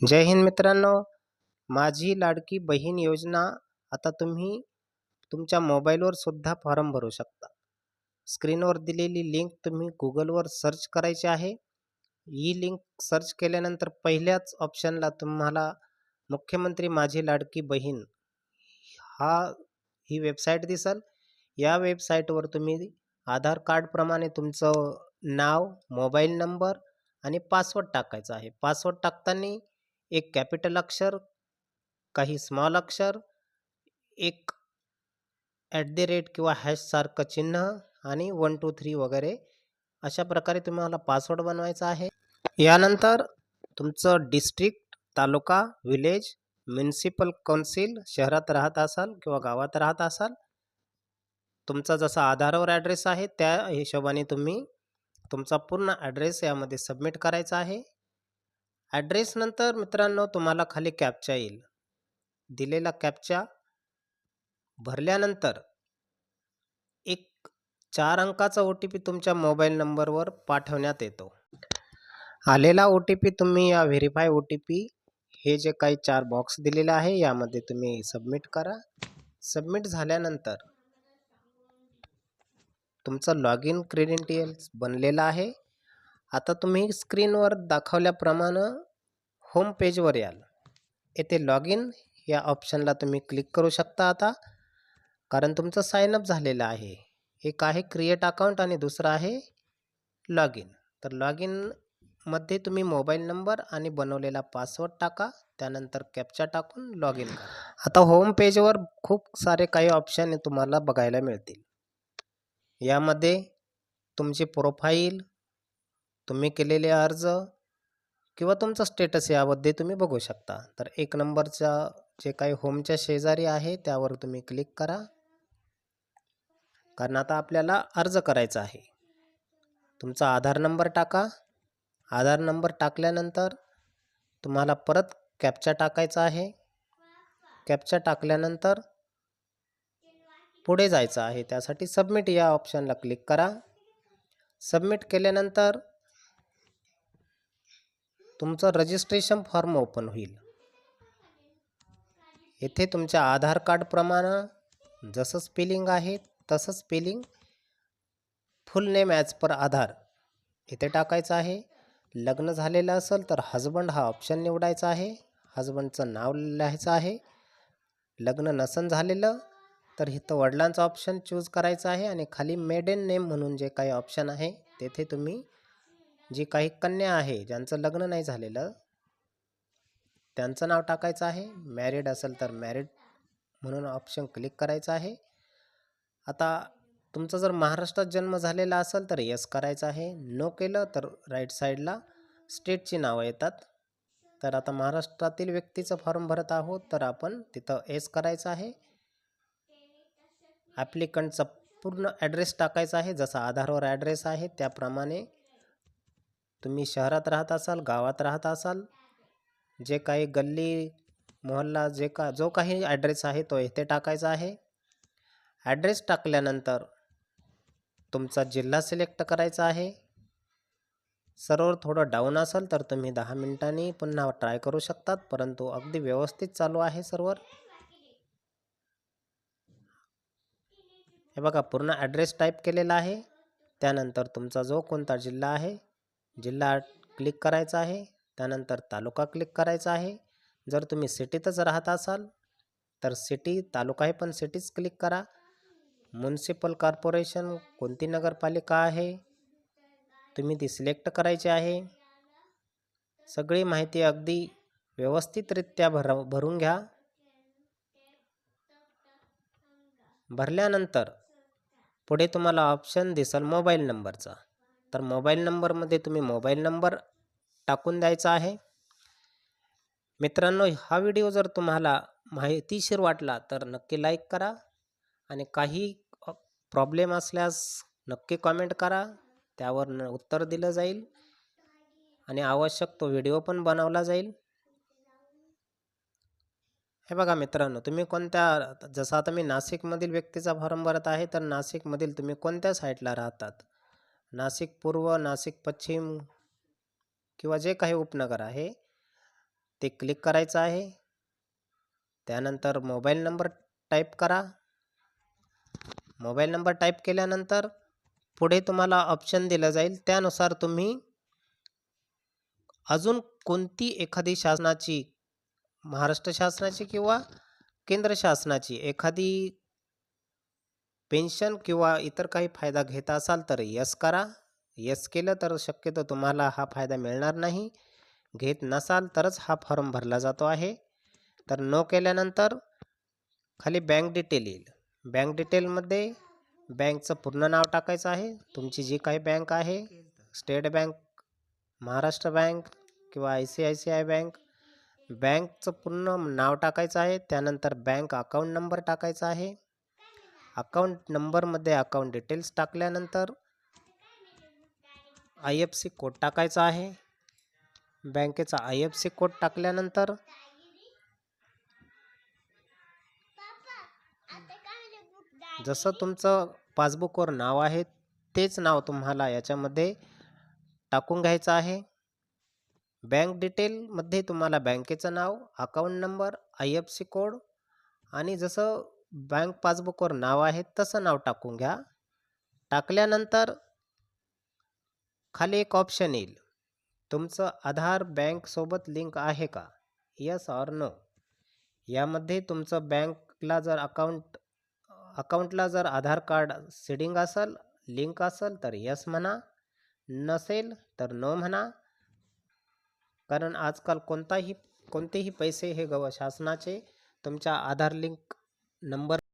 जय हिंद मित्रांनो. माझी लाडकी बहीण योजना आता तुम्ही तुमच्या मोबाईलवर सुद्धा फॉर्म भरू शकता. स्क्रीनवर दिलेली लिंक तुम्ही गुगलवर सर्च करायची आहे. ही लिंक सर्च केल्यानंतर पहिल्याच ऑप्शनला तुम्हाला मुख्यमंत्री माझी लाडकी बहीण हा ही वेबसाईट दिसल. या वेबसाईटवर तुम्ही आधार कार्डप्रमाणे तुमचं नाव मोबाईल नंबर आणि पासवर्ड टाकायचा आहे. पासवर्ड टाकताना एक कॅपिटल अक्षर काही स्मॉल अक्षर एक ॲट द रेट किंवा हॅशसारखं चिन्ह आणि वन टू थ्री वगैरे अशा प्रकारे तुम्हाला पासवर्ड बनवायचा आहे. यानंतर तुमचं district taluka village municipal council शहरात राहत असाल किंवा गावात राहत असाल तुमचा जसा आधारवर ॲड्रेस आहे त्या हिशोबाने तुम्ही तुमचा पूर्ण ॲड्रेस यामध्ये सबमिट करायचा आहे. ॲड्रेसनंतर मित्रांनो तुम्हाला खाली कॅपचा येईल. दिलेला कॅपचा भरल्यानंतर एक चार अंकाचा ओ टी पी तुमच्या मोबाईल नंबरवर पाठवण्यात येतो. आलेला ओ टी पी तुम्ही या व्हेरीफाय ओ टी पी हे जे काही चार बॉक्स दिलेले आहे यामध्ये तुम्ही सबमिट करा. सबमिट झाल्यानंतर तुमचं लॉग इन क्रेडेंटियल्स बनलेलं आहे. आता तुम्ही स्क्रीनवर दाखवल्याप्रमाणे होम पेजवर याल. येथे लॉग इन या ऑप्शनला तुम्ही क्लिक करू शकता आता. कारण तुमचं साईनअप झालेलं आहे. एक आहे क्रिएट अकाउंट आणि दुसरं आहे लॉग इन तर लॉग इनमध्ये तुम्ही मोबाईल नंबर आणि बनवलेला पासवर्ड टाका. त्यानंतर कॅप्चा टाकून लॉग इन करा. आता होम पेजवर खूप सारे काही ऑप्शन तुम्हाला बघायला मिळतील. यामध्ये तुमची प्रोफाईल तुम्ही केलेले अर्ज किंवा तुमचा स्टेटस यामध्ये तुम्ही बघू शकता. तर एक नंबरचा जे काही होमच्या शेजारी आहे त्यावर तुम्ही क्लिक करा. कारण आता आपल्याला अर्ज करायचा आहे. तुमचा आधार नंबर टाका. आधार नंबर टाकल्यानंतर तुम्हाला परत कॅप्चा टाकायचा आहे. कॅप्चा टाकल्यानंतर पुढे जायचं आहे. त्यासाठी सबमिट या ऑप्शनला क्लिक करा. सबमिट केल्यानंतर तुमचं रजिस्ट्रेशन फॉर्म ओपन होईल. येथे तुमच्या आधार कार्डप्रमाणे जसं स्पेलिंग आहे तसं spelling full name as per Aadhaar. इथे टाकायचं आहे. लग्न झालेलं असेल तर हजबंड हा ऑप्शन निवडायचा आहे. हजबंडचं नाव लिहायचं आहे. लग्न नसन झालेलं तर इथं वडिलांचं ऑप्शन चूज करायचं आहे आणि खाली मेडेन नेम म्हणून जे काही ऑप्शन आहे तेथे तुम्ही जी काही कन्या आहे ज्यांचं लग्न नाही झालेलं त्यांचं नाव टाकायचं आहे. मॅरिड असेल तर मॅरिड म्हणून ऑप्शन क्लिक करायचं आहे. आता तुमचा जर महाराष्ट्रात जन्म झालेला असेल तर यस करायचं आहे. नो केलं तर राईट साईडला स्टेटची नावं येतात. तर आता महाराष्ट्रातील व्यक्तीचं फॉर्म भरत आहोत तर आपण तिथं एस करायचं आहे. ॲप्लिकंटचा पूर्ण ॲड्रेस टाकायचा आहे. जसा आधारवर ॲड्रेस आहे त्याप्रमाणे तुम्ही शहरात राहत असाल गावात राहत असाल जे काही गल्ली मोहल्ला जे का जो काही ॲड्रेस आहे तो इथे टाकायचा आहे. ॲड्रेस टाकल्यानंतर तुमचा जिल्हा सिलेक्ट करायचा आहे. सर्वर थोडं डाऊन असेल तर तुम्ही दहा मिनिटांनी पुन्हा ट्राय करू शकतात परंतु अगदी व्यवस्थित चालू आहे सर्वर हे बघा पूर्ण ॲड्रेस टाईप केलेला आहे. त्यानंतर तुमचा जो कोणता जिल्हा आहे जिल्हा क्लिक करायचा आहे. त्यानंतर तालुका क्लिक करायचा आहे. जर तुम्ही सिटीतच राहत असाल तर सिटी तालुका आहे पण सिटीच क्लिक करा. म्युन्सिपल कॉर्पोरेशन कोणती नगरपालिका आहे? तुम्ही ती सिलेक्ट करायची आहे. सगळी माहिती अगदी व्यवस्थितरित्या भर भरून घ्या. भरल्यानंतर पुढे तुम्हाला ऑप्शन दिसेल मोबाईल नंबरचा. तर मोबाईल नंबरमध्ये तुम्ही मोबाईल नंबर टाकून द्यायचा आहे. मित्रांनो हा व्हिडिओ जर तुम्हाला माहितीशीर वाटला तर नक्की लाईक करा आणि काही प्रॉब्लेम असल्यास नक्की कॉमेंट करा त्यावर न उत्तर दिलं जाईल आणि आवश्यक तो व्हिडिओ पण बनवला जाईल. हे बघा मित्रांनो तुम्ही कोणत्या जसं आता मी नाशिकमधील व्यक्तीचा फॉर्म भरत आहे तर नाशिकमधील तुम्ही कोणत्या साईटला राहतात? नाशिक पूर्व नाशिक पश्चिम किंवा जे काही उपनगर आहे ते क्लिक करायचं आहे. त्यानंतर मोबाईल नंबर टाईप करा. मोबाईल नंबर टाईप केल्यानंतर पुढे तुम्हाला ऑप्शन दिलं जाईल. त्यानुसार तुम्ही अजून कोणती एखादी शासनाची महाराष्ट्र शासनाची किंवा केंद्र शासनाची एखादी पेन्शन किंवा इतर काही फायदा घेत असाल तर यस करा. यस केलं तर शक्यतो तुम्हाला हा फायदा मिळणार नाही. घेत नसाल तरच हा फॉर्म भरला जातो आहे. तर नो केल्यानंतर खाली बँक डिटेल येईल. बँक डिटेलमध्ये बँकचं पूर्ण नाव टाकायचं आहे. तुमची जी काही बँक आहे स्टेट बँक महाराष्ट्र बँक किंवा I C I C I bank बँकचं पूर्ण नाव टाकायचं आहे. त्यानंतर बँक अकाउंट नंबर टाकायचा आहे. अकाउंट नंबरमध्ये अकाउंट डिटेल्स टाकल्यानंतर आय एफ सी कोड टाकायचा आहे. बँकेचा आय एफ सी कोड टाकल्यानंतर जसं तुमचं पासबुकवर नाव आहे तेच नाव तुम्हाला याच्यामध्ये टाकून घ्यायचं आहे. बँक डिटेलमध्ये तुम्हाला बँकेचं नाव account number I F C code आणि जसं बँक पासबुकवर नाव आहे तसं नाव टाकून घ्या. टाकल्यानंतर खाली एक ऑप्शन येईल. तुमचं आधार बँकसोबत लिंक आहे का? यस ऑर नो यामध्ये तुमचं बँकला जर अकाउंट अकाउंटला जर आधार कार्ड सिडिंग असेल लिंक असेल तर यस म्हणा. नसेल तर नो म्हणा. कारण आजकाल कोणताही कोणतेही पैसे हे गव शासनाचे तुमच्या आधार लिंक नंबर